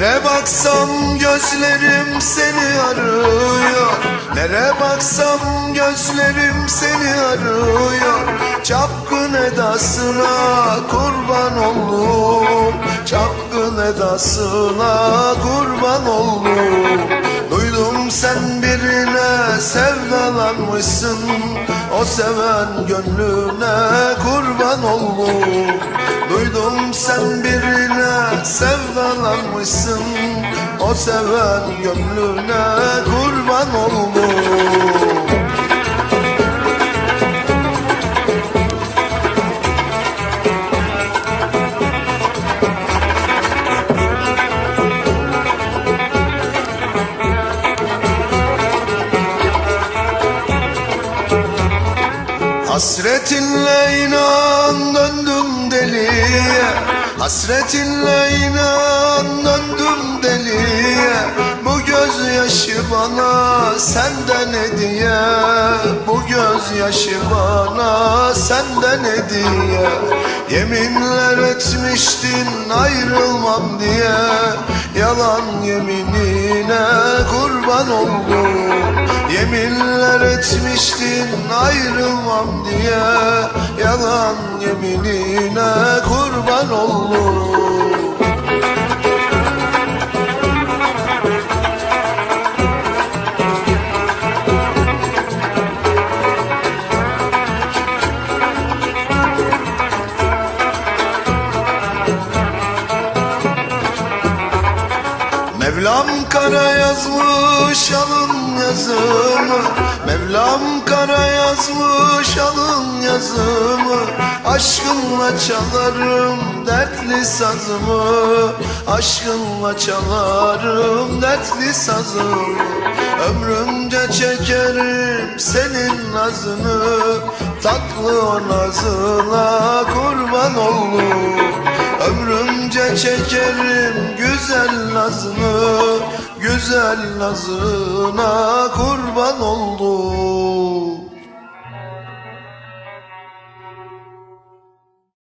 baksam gözlerim seni arıyor? Nere baksam gözlerim seni arıyor? Çapkın edasına kurban oldum. Çapkın edasına kurban oldum. Duydum sen birine sevdalanmışsın. O seven gönlüne kurban oldum. Duydum sen birine sevdalanmışsın. O seven gönlüne kurban oldum Hasretinle inan döndüm deliye. Hasretinle inan döndüm deliye. Bu gözyaşı bana senden hediye. Bu gözyaşı bana senden hediye. Yeminler etmiştin ayrılmam diye. Yalan yeminine kurban oldum etmiştin ayrılmam diye Yalan yeminine kurban oldum Mevlam kara yazmış alın yazımı. Mevlam kara yazmış alın yazımı. Aşkınla çalarım dertli sazımı. Aşkınla çalarım dertli sazımı. Ömrümce çekerim senin nazını. Tatlı o nazına kurban oldum Ömrümce çekerim güzel nazını Güzel nazına kurban oldum